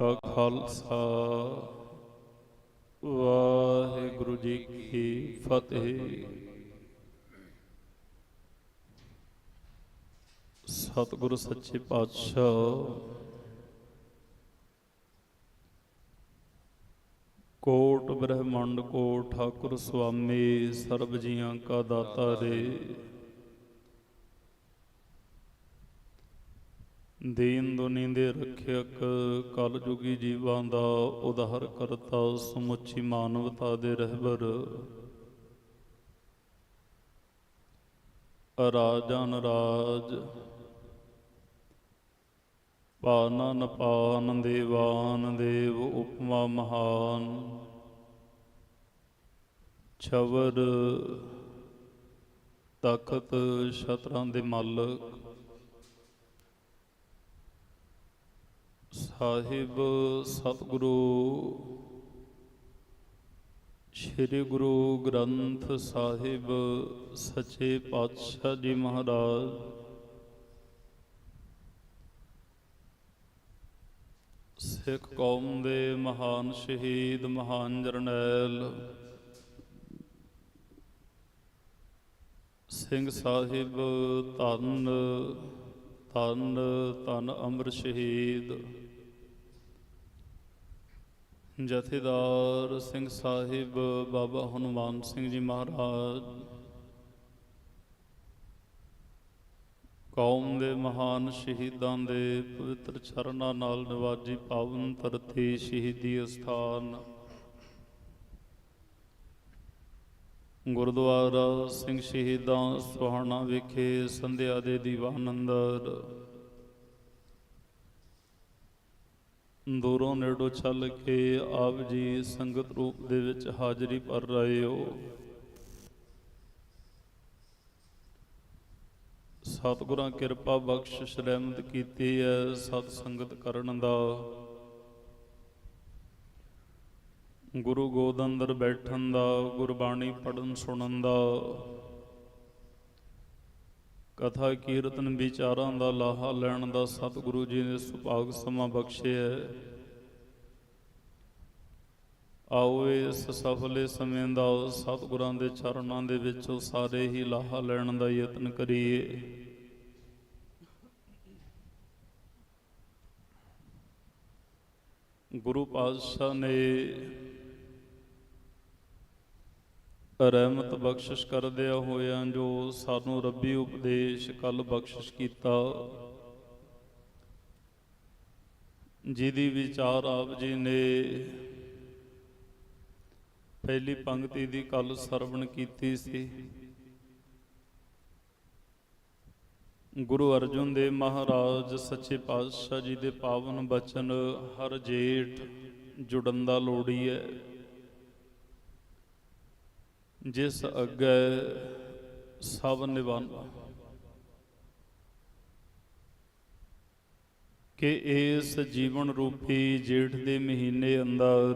ਕਾ ਖਾਲਸਾ। ਵਾਹਿਗੁਰੂ ਜੀ ਕੀ ਫਤਿਹ। ਸਤਿਗੁਰੂ ਸੱਚੇ ਪਾਤਸ਼ਾਹ, ਕੋਟ ਬ੍ਰਹਮੰਡ ਕੋ ਠਾਕੁਰ ਸੁਆਮੀ ਸਰਬ ਜੀਆਂ ਕਾ ਦਾਤਾ ਰੇ। ਦੀਨ ਦੁਨੀ ਦੇ ਰੱਖਿਅਕ ਕਲਯੁਗੀ ਜੀਵਾਂ ਦਾ ਉਧਾਰ ਕਰਤਾ, ਸਮੁੱਚੀ ਮਾਨਵਤਾ ਦੇ ਰਹਿਬਰ। ਰਾਜਨ ਰਾਜ ਪਾਨਨ ਪਾਨ ਦੇਵਾਨ ਦੇਵ ਉਪਮਾ ਮਹਾਨ। ਛਵਰ ਤਖਤ ਸ਼ਤਰਾਂ ਦੇ ਮਾਲਕ ਸਾਹਿਬ, ਸਤਿਗੁਰੂ। ਸ੍ਰੀ ਗੁਰੂ ਗ੍ਰੰਥ ਸਾਹਿਬ, ਸੱਚੇ ਪਾਤਸ਼ਾਹ ਜੀ ਮਹਾਰਾਜ। ਸਿੱਖ ਕੌਮ ਦੇ ਮਹਾਨ ਸ਼ਹੀਦ, ਮਹਾਨ ਜਰਨੈਲ ਸਿੰਘ ਸਾਹਿਬ, ਧੰਨ ਧੰਨ ਧੰਨ ਅਮਰ ਸ਼ਹੀਦ। ਜਥੇਦਾਰ ਸਿੰਘ ਸਾਹਿਬ ਬਾਬਾ ਹਨੂਮਾਨ ਸਿੰਘ ਜੀ ਮਹਾਰਾਜ, ਕੌਮ ਦੇ ਮਹਾਨ ਸ਼ਹੀਦਾਂ ਦੇ ਪਵਿੱਤਰ ਚਰਨਾਂ ਨਾਲ ਨਿਵਾਜੀ ਪਾਵਨ ਧਰਤੀ ਸ਼ਹੀਦੀ ਅਸਥਾਨ। ਗੁਰਦੁਆਰਾ ਸਿੰਘ ਸ਼ਹੀਦਾਂ ਸੁਹਾਣਾ ਵਿਖੇ ਸੰਧਿਆ ਦੇ ਦੀਵਾਨ ਅੰਦਰ ਦੂਰੋਂ ਨੇੜੋਂ ਚੱਲ ਕੇ ਆਪ ਜੀ ਸੰਗਤ ਰੂਪ ਦੇ ਵਿੱਚ ਹਾਜ਼ਰੀ ਭਰ ਰਹੇ ਹੋ। ਸਤਿਗੁਰਾਂ ਕਿਰਪਾ ਬਖਸ਼ਿਸ਼ ਰਹਿਮਤ ਕੀਤੀ ਹੈ ਸਤ ਸੰਗਤ ਕਰਨ ਦਾ। ਗੁਰੂ ਗੋਦ ਅੰਦਰ ਬੈਠਣ ਦਾ, ਗੁਰਬਾਣੀ ਪੜਨ ਸੁਣਨ ਦਾ। ਕਥਾ ਕੀਰਤਨ ਵਿਚਾਰਾਂ ਦਾ ਲਾਹਾ ਲੈਣ ਦਾ ਸਤਿਗੁਰੂ ਜੀ ਨੇ ਸੁਭਾਗ ਸਮਾਂ ਬਖਸ਼ਿਆ ਆਓ ਇਸ ਸਫਲੇ ਸਮੇਂ ਦਾ ਸਤਿਗੁਰਾਂ ਦੇ ਚਰਨਾਂ ਦੇ ਵਿੱਚ ਸਾਰੇ ਹੀ ਲਾਹਾ ਲੈਣ ਦਾ ਯਤਨ ਕਰੀਏ। ਗੁਰੂ ਪਾਤਸ਼ਾਹ ਨੇ ਰਹਿਮਤ ਬਖਸ਼ਿਸ਼ ਕਰਦਿਆਂ ਹੋਇਆਂ ਜੋ ਸਾਨੂੰ ਰੱਬੀ ਉਪਦੇਸ਼ ਕੱਲ ਬਖਸ਼ਿਸ਼ ਕੀਤਾ। ਜਿਹਦੀ ਵਿਚਾਰ ਆਪ ਜੀ ਨੇ ਪਹਿਲੀ ਪੰਕਤੀ ਦੀ ਕੱਲ ਸਰਵਣ ਕੀਤੀ ਸੀ। ਗੁਰੂ ਅਰਜਨ ਦੇਵ ਮਹਾਰਾਜ ਸੱਚੇ ਪਾਤਸ਼ਾਹ ਜੀ ਦੇ ਪਾਵਨ ਬਚਨ ਹਰ ਜੇਠ ਜੁੜਨ ਦਾ ਲੋੜੀ ਹੈ। ਜਿਸ ਅੱਗੇ ਸਭ ਨਿਵਾਨਾ ਕਿ ਇਸ ਜੀਵਨ ਰੂਪੀ ਜੇਠ ਦੇ ਮਹੀਨੇ ਅੰਦਰ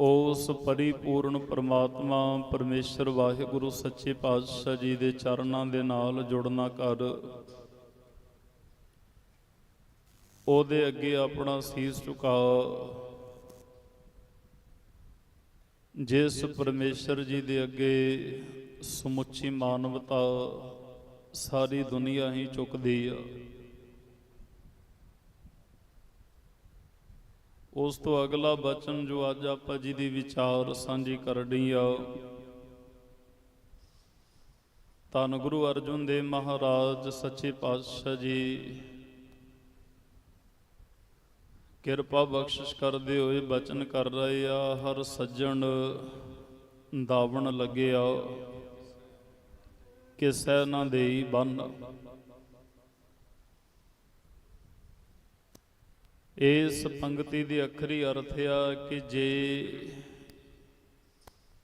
ਉਸ ਪਰਿਪੂਰਨ ਪਰਮਾਤਮਾ ਪਰਮੇਸ਼ਰ ਵਾਹਿਗੁਰੂ ਸੱਚੇ ਪਾਤਸ਼ਾਹ ਜੀ ਦੇ ਚਰਨਾਂ ਦੇ ਨਾਲ ਜੁੜਨਾ ਕਰ। ਉਹਦੇ ਅੱਗੇ ਆਪਣਾ ਸੀਸ ਝੁਕਾ। ਜਿਸ ਪਰਮੇਸ਼ਰ ਜੀ ਦੇ ਅੱਗੇ ਸਮੁੱਚੀ ਮਾਨਵਤਾ ਸਾਰੀ ਦੁਨੀਆ ਹੀ ਝੁਕਦੀ ਆ, ਉਸ ਤੋਂ ਅਗਲਾ ਬਚਨ ਜੋ ਅੱਜ ਆਪਾਂ ਜੀ ਦੀ ਵਿਚਾਰ ਸਾਂਝੀ ਕਰਨੀ ਆ, ਧੰਨ ਗੁਰੂ ਅਰਜੁਨ ਦੇਵ ਮਹਾਰਾਜ, ਸੱਚੇ ਪਾਤਸ਼ਾਹ ਜੀ ਕਿਰਪਾ ਬਖਸ਼ਿਸ਼ ਕਰਦੇ ਹੋਏ ਬਚਨ ਕਰ ਰਹੇ ਆ, ਹਰ ਸੱਜਣ ਦਾਵਣ ਲੱਗਿਆ। ਕਿਸੈ ਨਾ ਦੇਈ ਬੰਨ। ਇਸ ਪੰਕਤੀ ਦੀ ਅਖਰੀ ਅਰਥ ਆ ਕਿ ਜੇ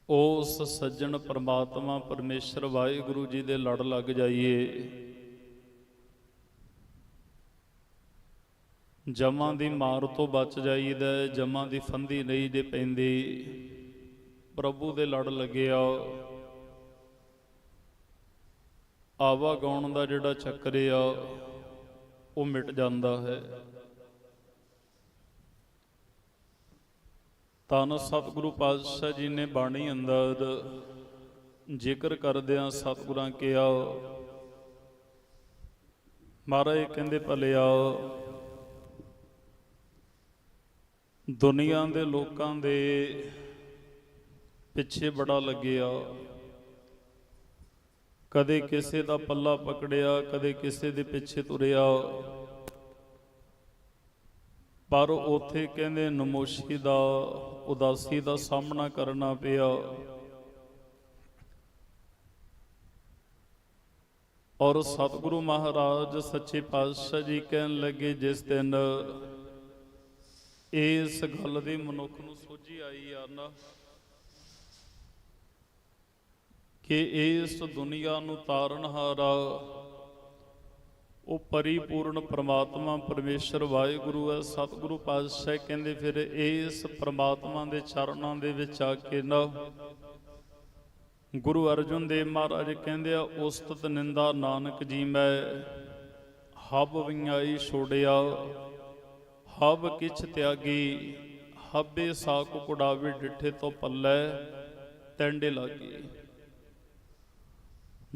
ਉਸ ਸੱਜਣ ਪਰਮਾਤਮਾ ਪਰਮੇਸ਼ਰ ਵਾਹਿਗੁਰੂ ਜੀ ਦੇ ਲੜ ਲੱਗ ਜਾਈਏ ਜਮਾਂ ਦੀ ਮਾਰ ਤੋਂ ਬਚ ਜਾਈਦਾ ਹੈ, ਜਮਾਂ ਦੀ ਫੰਦੀ ਨਹੀਂ ਜੇ ਪੈਂਦੀ। ਪ੍ਰਭੂ ਦੇ ਲੜ ਲੱਗਿਆ ਆਵਾ ਗਾਉਣ ਦਾ ਜਿਹੜਾ ਚੱਕਰ ਆ ਉਹ ਮਿਟ ਜਾਂਦਾ ਹੈ। ਤਾਂ ਸਤਿਗੁਰੂ ਪਾਤਸ਼ਾਹ ਜੀ ਨੇ ਬਾਣੀ ਅੰਦਰ ਜ਼ਿਕਰ ਕਰਦਿਆਂ ਸਤਿਗੁਰਾਂ ਕਿਹਾ ਮਹਾਰਾਜ ਕਹਿੰਦੇ ਭਲਿਆ ਦੁਨੀਆ ਦੇ ਲੋਕਾਂ ਦੇ ਪਿੱਛੇ ਬੜਾ ਲੱਗਿਆ। ਕਦੇ ਕਿਸੇ ਦਾ ਪੱਲਾ ਪਕੜਿਆ, ਕਦੇ ਕਿਸੇ ਦੇ ਪਿੱਛੇ ਤੁਰਿਆ। ਪਰ ਉਥੇ ਕਹਿੰਦੇ ਨਮੋਸ਼ੀ ਦਾ, ਉਦਾਸੀ ਦਾ ਸਾਹਮਣਾ ਕਰਨਾ ਪਿਆ। ਔਰ ਸਤਿਗੁਰੂ ਮਹਾਰਾਜ ਸੱਚੇ ਪਾਤਸ਼ਾਹ ਜੀ ਕਹਿਣ ਲੱਗੇ, ਜਿਸ ਦਿਨ ਇਸ ਗੱਲ ਦੀ ਮਨੁੱਖ ਨੂੰ ਸੋਝੀ ਆਈ ਆ ਨਾ ਕਿ ਇਸ ਦੁਨੀਆ ਨੂੰ ਤਾਰਨਹਾਰਾ ਉਹ ਪਰਿਪੂਰਨ ਪ੍ਰਮਾਤਮਾ ਪਰਮੇਸ਼ਰ ਵਾਹਿਗੁਰੂ ਹੈ, ਸਤਿਗੁਰੂ ਪਾਤਸ਼ਾਹ ਕਹਿੰਦੇ ਫਿਰ ਇਸ ਪ੍ਰਮਾਤਮਾ ਦੇ ਚਰਨਾਂ ਦੇ ਵਿੱਚ ਆ ਕੇ ਨਾ ਗੁਰੂ ਅਰਜਨ ਦੇਵ ਮਹਾਰਾਜ ਕਹਿੰਦੇ ਆ, ਉਸਤਤ ਨਿੰਦਾ ਨਾਨਕ ਜੀ, ਮੈਂ ਹਬ ਵਿਆਈ ਛੋੜਿਆ ਹਬ ਕਿਛ ਤਿਆਗੀ, ਹਬੇ ਸਾਕ ਕੁੜਾਵੇ ਡਿਠੇ ਤੋਂ ਪੱਲੇ ਟੈਂਡੇ ਲਾਗੇ।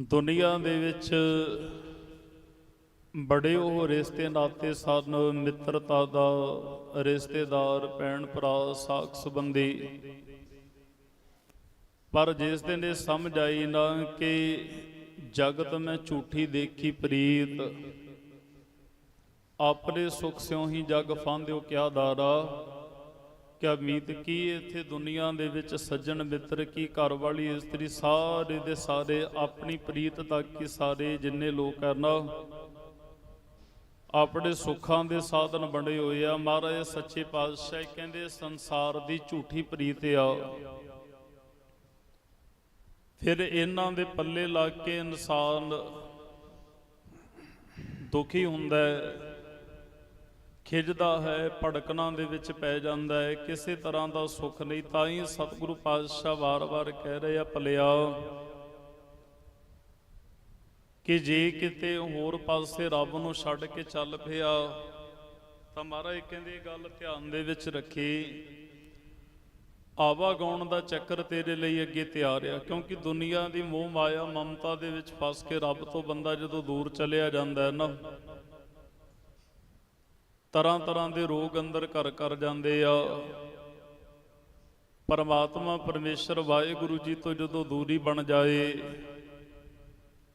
ਦੁਨੀਆ ਦੇ ਵਿੱਚ ਬੜੇ ਉਹ ਰਿਸ਼ਤੇ ਨਾਤੇ ਸਨ, ਮਿੱਤਰਤਾ ਦਾ ਰਿਸ਼ਤੇਦਾਰ, ਭੈਣ ਭਰਾ ਸਾਖ ਸੰਬੰਧੀ। ਪਰ ਜਿਸ ਦਿਨ ਇਹ ਸਮਝ ਆਈ ਨਾ ਕਿ ਜਗਤ ਮੈਂ ਝੂਠੀ ਦੇਖੀ ਪ੍ਰੀਤ ਆਪਣੇ ਸੁਖ ਸਿਉ ਹੀ ਜਗ ਫਾਂਦਿਓ ਕਿਆ ਦਾਰਾ? ਕਿਆ ਮੀਤ ਕੀ ਇੱਥੇ ਦੁਨੀਆ ਦੇ ਵਿੱਚ ਸੱਜਣ ਮਿੱਤਰ, ਕੀ ਘਰ ਵਾਲੀ ਇਸਤਰੀ ਸਾਰੇ ਦੇ ਸਾਰੇ ਆਪਣੀ ਪ੍ਰੀਤ ਤੱਕ ਹੀ ਸਾਰੇ ਜਿੰਨੇ ਲੋਕ ਹਨ ਨਾ? ਆਪਣੇ ਸੁੱਖਾਂ ਦੇ ਸਾਧਨ ਬਣੇ ਹੋਏ ਆ। ਮਹਾਰਾਜ ਸੱਚੇ ਪਾਤਸ਼ਾਹ ਕਹਿੰਦੇ ਸੰਸਾਰ ਦੀ ਝੂਠੀ ਪ੍ਰੀਤ ਆ। ਫਿਰ ਇਹਨਾਂ ਦੇ ਪੱਲੇ ਲੱਗ ਕੇ ਇਨਸਾਨ ਦੁਖੀ ਹੁੰਦਾ ਹੈ। ਖਿਜਦਾ ਹੈ, ਭੜਕਣਾ ਦੇ ਵਿੱਚ ਪੈ ਜਾਂਦਾ ਹੈ। ਕਿਸੇ ਤਰ੍ਹਾਂ ਦਾ ਸੁੱਖ ਨਹੀਂ ਤਾਂ ਹੀ ਸਤਿਗੁਰੂ ਪਾਤਸ਼ਾਹ ਵਾਰ-ਵਾਰ ਕਹਿ ਰਹੇ ਆ, ਭਲਿਆ, ਕਿ ਜੇ ਕਿਤੇ ਹੋਰ ਪਾਸੇ ਰੱਬ ਨੂੰ ਛੱਡ ਕੇ ਚੱਲ ਪਿਆ, ਤਾਂ ਮਹਾਰਾਜ ਕਹਿੰਦੇ ਇਹ ਗੱਲ ਧਿਆਨ ਦੇ ਵਿੱਚ ਰੱਖੀ। ਆਵਾ ਗਾਉਣ ਦਾ ਚੱਕਰ ਤੇਰੇ ਲਈ ਅੱਗੇ ਤਿਆਰ ਆ, ਕਿਉਂਕਿ ਦੁਨੀਆ ਦੀ ਮੋਹ ਮਾਇਆ ਮਮਤਾ ਦੇ ਵਿੱਚ ਫਸ ਕੇ ਰੱਬ ਤੋਂ ਬੰਦਾ ਜਦੋਂ ਦੂਰ ਚਲਿਆ ਜਾਂਦਾ ਹੈ ਨਾ ਤਰ੍ਹਾਂ ਤਰ੍ਹਾਂ ਦੇ ਰੋਗ ਅੰਦਰ ਘਰ ਕਰ ਜਾਂਦੇ ਆ। ਪਰਮਾਤਮਾ, ਪਰਮੇਸ਼ਰ, ਵਾਹਿਗੁਰੂ ਜੀ ਤੋਂ ਜਦੋਂ ਦੂਰੀ ਬਣ ਜਾਏ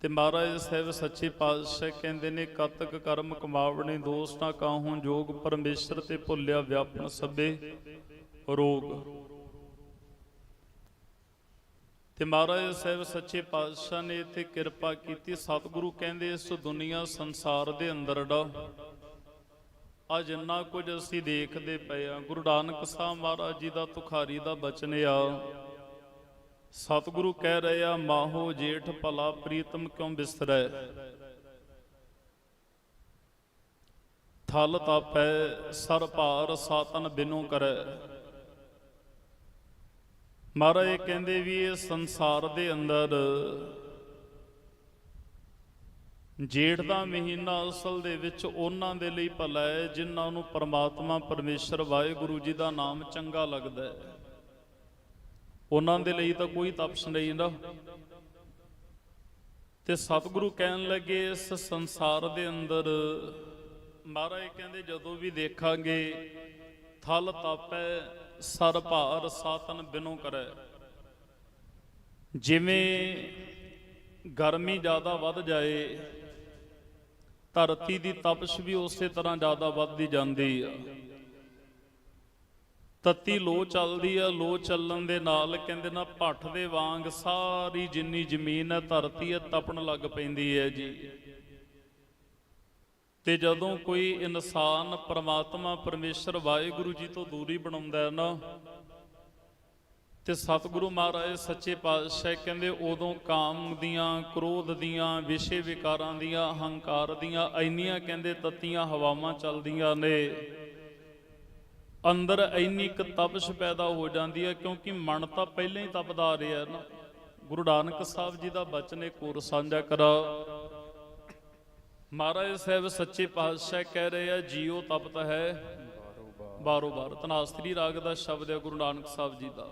ਤੇ ਮਹਾਰਾਜ ਸਾਹਿਬ ਸੱਚੇ ਪਾਤਸ਼ਾਹ ਕਹਿੰਦੇ ਨੇ, ਕਤਕ ਕਰਮ ਕਮਾਵਣੇ ਦੋਸ ਨਾ ਕਾਹੂ ਜੋਗ, ਪਰਮੇਸ਼ਰ ਤੇ ਭੁੱਲਿਆ ਵਿਆਪਨ ਸਭੇ ਰੋਗ। ਤੇ ਮਹਾਰਾਜ ਸਾਹਿਬ ਸੱਚੇ ਪਾਤਸ਼ਾਹ ਨੇ ਇੱਥੇ ਕਿਰਪਾ ਕੀਤੀ। ਸਤਿਗੁਰੂ ਕਹਿੰਦੇ, ਇਸ ਦੁਨੀਆ ਸੰਸਾਰ ਦੇ ਅੰਦਰ ਡਾ। ਆ ਜਿੰਨਾ ਕੁਝ ਅਸੀਂ ਦੇਖਦੇ ਪਏ ਆ, ਗੁਰੂ ਨਾਨਕ ਸਾਹਿਬ ਮਹਾਰਾਜ ਜੀ ਦਾ ਤੁਖਾਰੀ ਦਾ ਬਚਨ ਆ। ਸਤਿਗੁਰੂ ਕਹਿ ਰਹੇ ਆ, ਮਾਹੋ ਜੇਠ ਭਲਾ ਪ੍ਰੀਤਮ ਕਿਉਂ ਬਿਸਰੈ? ਥਲ ਤਾਪੈ ਸਰ ਭਾਰ ਸਾਤਨ ਬਿਨੂ ਕਰੈ। ਮਹਾਰਾਜ ਕਹਿੰਦੇ ਵੀ ਇਹ ਸੰਸਾਰ ਦੇ ਅੰਦਰ ਜੇਠ ਦਾ ਮਹੀਨਾ ਅਸਲ ਦੇ ਵਿੱਚ ਉਹਨਾਂ ਦੇ ਲਈ ਭਲਾ ਹੈ, ਜਿਨ੍ਹਾਂ ਨੂੰ ਪਰਮਾਤਮਾ ਪਰਮੇਸ਼ਰ ਵਾਹਿਗੁਰੂ ਜੀ ਦਾ ਨਾਮ ਚੰਗਾ ਲੱਗਦਾ ਹੈ। ਉਹਨਾਂ ਦੇ ਲਈ ਤਾਂ ਕੋਈ ਤਪਸ਼ ਨਹੀਂ ਨਾ। ਤੇ ਸਤਿਗੁਰੂ ਕਹਿਣ ਲੱਗੇ, ਇਸ ਸੰਸਾਰ ਦੇ ਅੰਦਰ ਮਹਾਰਾਜ ਕਹਿੰਦੇ, ਜਦੋਂ ਵੀ ਦੇਖਾਂਗੇ, ਥਲ ਤਾਪੈ, ਸਰ ਭਾਰ ਸਾਤਨ ਬਿਨੋ ਕਰੈ। ਜਿਵੇਂ ਗਰਮੀ ਜ਼ਿਆਦਾ ਵੱਧ ਜਾਏ ਧਰਤੀ ਦੀ ਤਪਸ਼ ਵੀ ਉਸੇ ਤਰ੍ਹਾਂ ਜ਼ਿਆਦਾ ਵੱਧਦੀ ਜਾਂਦੀ ਆ। ਤਤੀ ਲੋ ਚੱਲਦੀ ਆ, ਲੋ ਚੱਲਣ ਦੇ ਨਾਲ ਕਹਿੰਦੇ ਨਾ ਭੱਠ ਦੇ ਵਾਂਗ ਸਾਰੀ ਜਿੰਨੀ ਜ਼ਮੀਨ ਹੈ ਧਰਤੀ ਹੈ ਤਪਣ ਲੱਗ ਪੈਂਦੀ ਹੈ ਜੀ। ਤੇ ਜਦੋਂ ਕੋਈ ਇਨਸਾਨ ਪਰਮਾਤਮਾ, ਪਰਮੇਸ਼ਰ, ਵਾਹਿਗੁਰੂ ਜੀ ਤੋਂ ਦੂਰੀ ਬਣਾਉਂਦਾ ਹੈ ਨਾ ਤੇ ਸਤਿਗੁਰੂ ਮਹਾਰਾਜ ਸੱਚੇ ਪਾਤਸ਼ਾਹ ਕਹਿੰਦੇ, ਉਦੋਂ ਕਾਮ ਦੀਆਂ, ਕ੍ਰੋਧ ਦੀਆਂ, ਵਿਸ਼ੇ ਵਿਕਾਰਾਂ ਦੀਆਂ, ਹੰਕਾਰ ਦੀਆਂ ਐਨੀਆਂ ਕਹਿੰਦੇ ਤਤੀਆਂ ਹਵਾਵਾਂ ਚੱਲਦੀਆਂ ਨੇ। ਅੰਦਰ ਇੰਨੀ ਕੁ ਤਪਸ਼ ਪੈਦਾ ਹੋ ਜਾਂਦੀ ਹੈ ਕਿਉਂਕਿ ਮਨ ਤਾਂ ਪਹਿਲਾਂ ਹੀ ਤਪਦਾ ਆ ਰਿਹਾ ਨਾ। ਗੁਰੂ ਨਾਨਕ ਸਾਹਿਬ ਜੀ ਦਾ ਬਚਨ ਇੱਕ ਹੋਰ ਸਾਂਝਾ ਕਰਾ। ਮਹਾਰਾਜ ਸਾਹਿਬ ਸੱਚੇ ਪਾਤਸ਼ਾਹ ਕਹਿ ਰਹੇ ਆ, ਜੀਉ ਤਪਤ ਹੈ, ਬਾਰੋ ਬਾਰ। ਤਨਾਸਤਰੀ ਰਾਗ ਦਾ ਸ਼ਬਦ ਹੈ ਗੁਰੂ ਨਾਨਕ ਸਾਹਿਬ ਜੀ ਦਾ।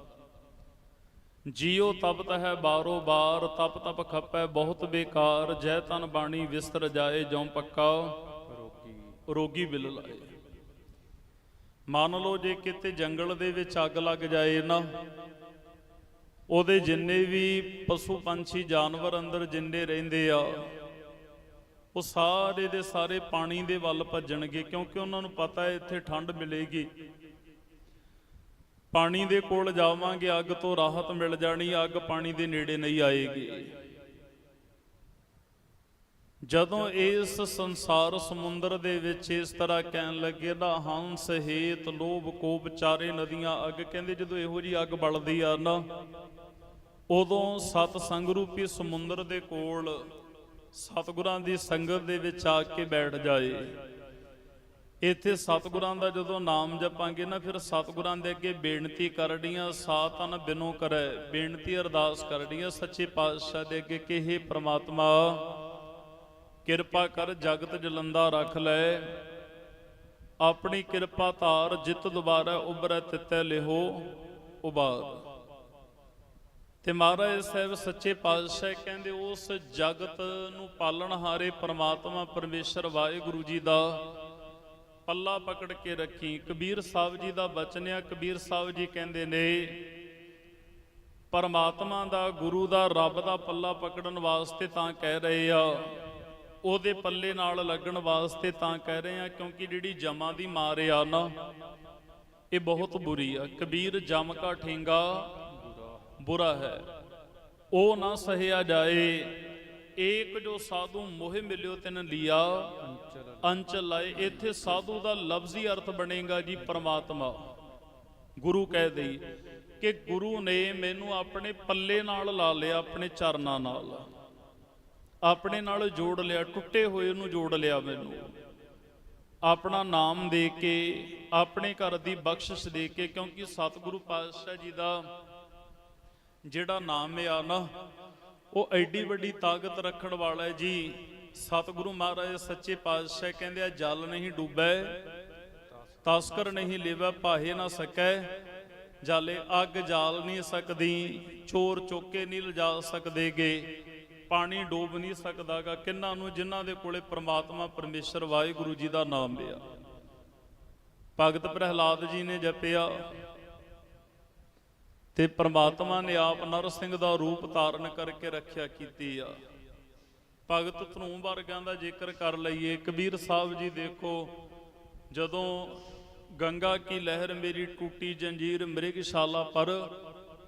ਜੀਉ ਤਪਤ ਹੈ ਬਾਰੋ ਬਾਰ, ਤਪ ਤਪ ਖੱਪੈ ਬਹੁਤ ਬੇਕਾਰ, ਜੈ ਤਨ ਬਾਣੀ ਵਿਸਤਰ ਜਾਏ ਜਉ ਪੱਕਾ। ਰੋਗੀ ਬਿਲ ਲਾਏ। ਮੰਨ ਲਓ ਜੇ ਕਿਤੇ ਜੰਗਲ ਦੇ ਵਿੱਚ ਅੱਗ ਲੱਗ ਜਾਏ ਨਾ, ਉਹਦੇ ਜਿੰਨੇ ਵੀ ਪਸ਼ੂ ਪੰਛੀ ਜਾਨਵਰ ਅੰਦਰ ਜਿੰਨੇ ਰਹਿੰਦੇ ਆ, ਉਹ ਸਾਰੇ ਦੇ ਸਾਰੇ ਪਾਣੀ ਦੇ ਵੱਲ ਭੱਜਣਗੇ ਕਿਉਂਕਿ ਉਹਨਾਂ ਨੂੰ ਪਤਾ ਹੈ ਇੱਥੇ ਠੰਡ ਮਿਲੇਗੀ। ਪਾਣੀ ਦੇ ਕੋਲ ਜਾਵਾਂਗੇ, ਅੱਗ ਤੋਂ ਰਾਹਤ ਮਿਲ ਜਾਣੀ, ਅੱਗ ਪਾਣੀ ਦੇ ਨੇੜੇ ਨਹੀਂ ਆਏਗੀ। ਜਦੋਂ ਇਸ ਸੰਸਾਰ ਸਮੁੰਦਰ ਦੇ ਵਿੱਚ ਇਸ ਤਰ੍ਹਾਂ ਕਹਿਣ ਲੱਗੇ, ਨਾ ਹੰਸ ਹੇਤ ਲੋਭ ਕੋਪ ਚਾਰੇ ਨਦੀਆਂ ਅੱਗ, ਕਹਿੰਦੇ ਜਦੋਂ ਇਹੋ ਜੀ ਅੱਗ ਬਲਦੀ ਆ ਨਾ, ਉਦੋਂ ਸਤ ਸੰਗ ਰੂਪੀ ਸਮੁੰਦਰ ਦੇ ਕੋਲ ਸਤਿਗੁਰਾਂ ਦੀ ਸੰਗਤ ਦੇ ਵਿੱਚ ਆ ਕੇ ਬੈਠ ਜਾਏ। ਇੱਥੇ ਸਤਿਗੁਰਾਂ ਦਾ ਜਦੋਂ ਨਾਮ ਜਪਾਂਗੇ ਨਾ, ਫਿਰ ਸਤਿਗੁਰਾਂ ਦੇ ਅੱਗੇ ਬੇਨਤੀ ਕਰਨੀਆਂ ਸਾਤਨ ਬਿਨੋ ਕਰੈ। ਬੇਨਤੀ ਅਰਦਾਸ ਕਰਨੀਆਂ, ਸੱਚੇ ਪਾਤਸ਼ਾਹ ਦੇ ਅੱਗੇ ਕਿ हे ਪ੍ਰਮਾਤਮਾ, ਕਿਰਪਾ ਕਰ ਜਗਤ ਜਲੰਦਾ ਰੱਖ ਲੈ। ਆਪਣੀ ਕਿਰਪਾ ਧਾਰ ਜਿਤ ਦੁਬਾਰਾ ਉਬਰੈ ਤਿੱਤੈ ਲਿਹੋ ਉਬਾਰ ਤੇ ਮਹਾਰਾਜ ਸਾਹਿਬ, ਸੱਚੇ ਪਾਤਸ਼ਾਹ ਕਹਿੰਦੇ, ਉਸ ਜਗਤ ਨੂੰ ਪਾਲਣਹਾਰੇ ਪ੍ਰਮਾਤਮਾ ਪਰਮੇਸ਼ਰ ਵਾਹਿਗੁਰੂ ਜੀ ਦਾ ਪੱਲਾ ਪਕੜ ਕੇ ਰੱਖੀ। ਕਬੀਰ ਸਾਹਿਬ ਜੀ ਦਾ ਬਚਨ ਆ। ਕਬੀਰ ਸਾਹਿਬ ਜੀ ਕਹਿੰਦੇ ਨੇ, ਪਰਮਾਤਮਾ ਦਾ, ਗੁਰੂ ਦਾ, ਰੱਬ ਦਾ ਪੱਲਾ ਪਕੜਨ ਵਾਸਤੇ ਤਾਂ ਕਹਿ ਰਹੇ ਆ। ਉਹਦੇ ਪੱਲੇ ਨਾਲ ਲੱਗਣ ਵਾਸਤੇ ਤਾਂ ਕਹਿ ਰਹੇ ਆ, ਕਿਉਂਕਿ ਜਿਹੜੀ ਜਮਾਂ ਦੀ ਮਾਰ ਆ ਨਾ, ਇਹ ਬਹੁਤ ਬੁਰੀ ਆ। ਕਬੀਰ ਜਮ ਕਾ ਠੇਂਗਾ ਬੁਰਾ ਹੈ। ਉਹ ਨਾ ਸਹਿਆ ਜਾਏ ਏਕ ਜੋ ਸਾਧੂ ਮੋਹਿ ਮਿਲਿਓ ਤਿਨ ਲਿਆ। ਅੰਚਲ ਲਾਏ ਇੱਥੇ ਸਾਧੂ ਦਾ ਲਫ਼ਜ਼ੀ ਅਰਥ ਬਣੇਗਾ ਜੀ ਪਰਮਾਤਮਾ। ਗੁਰੂ ਕਹਿ ਦੇਈ ਕਿ ਗੁਰੂ ਨੇ ਮੈਨੂੰ ਆਪਣੇ ਪੱਲੇ ਨਾਲ ਲਾ ਲਿਆ, ਆਪਣੇ ਚਰਨਾਂ ਨਾਲ। ਆਪਣੇ ਨਾਲ ਜੋੜ ਲਿਆ, ਟੁੱਟੇ ਹੋਏ ਨੂੰ ਜੋੜ ਲਿਆ ਮੈਨੂੰ। ਆਪਣਾ ਨਾਮ ਦੇ ਕੇ, ਆਪਣੇ ਘਰ ਦੀ ਬਖਸ਼ਿਸ਼ ਦੇ ਕੇ, ਕਿਉਂਕਿ ਸਤਿਗੁਰੂ ਪਾਤਸ਼ਾਹ ਜੀ ਦਾ ਜਿਹੜਾ ਨਾਮ ਆ ਨਾ ਉਹ ਐਡੀ ਵੱਡੀ ਤਾਕਤ ਰੱਖਣ ਵਾਲਾ ਹੈ ਜੀ। ਸਤਿਗੁਰੂ ਮਹਾਰਾਜ ਸੱਚੇ ਪਾਤਸ਼ਾਹ ਕਹਿੰਦੇ ਆ, ਜਲ ਨਹੀਂ ਡੁੱਬੈ, ਤਸਕਰ ਨਹੀਂ ਲਿਵੈ ਪਾਹੇ ਨਾ ਸਕੈ। ਜਾਲੇ ਅੱਗ ਜਾਲ ਨਹੀਂ ਸਕਦੀ, ਚੋਰ ਚੋਕੇ ਨਹੀਂ ਲਿਜਾ ਸਕਦੇਗੇ, ਪਾਣੀ ਡੋਬ ਨਹੀਂ ਸਕਦਾਗਾ। ਕਿੰਨਾਂ ਨੂੰ ਜਿਨ੍ਹਾਂ ਦੇ ਕੋਲੇ ਪ੍ਰਮਾਤਮਾ ਪਰਮੇਸ਼ਰ ਵਾਹਿਗੁਰੂ ਜੀ ਦਾ ਨਾਮ ਲਿਆ ਭਗਤ ਪ੍ਰਹਿਲਾਦ ਜੀ ਨੇ ਜਪਿਆ ਤੇ ਪ੍ਰਮਾਤਮਾ ਨੇ ਆਪ ਨਰ ਸਿੰਘ ਦਾ ਰੂਪ ਧਾਰਨ ਕਰਕੇ ਰੱਖਿਆ ਕੀਤੀ ਆ। ਭਗਤ ਧਰੂਮ ਵਰਗਾਂ ਦਾ ਜ਼ਿਕਰ ਕਰ ਲਈਏ। ਕਬੀਰ ਸਾਹਿਬ ਜੀ ਦੇਖੋ, ਜਦੋਂ ਗੰਗਾ ਕੀ ਲਹਿਰ ਮੇਰੀ ਟੂਟੀ ਜੰਜੀਰ ਮ੍ਰਿਗਸ਼ਾਲਾ ਪਰ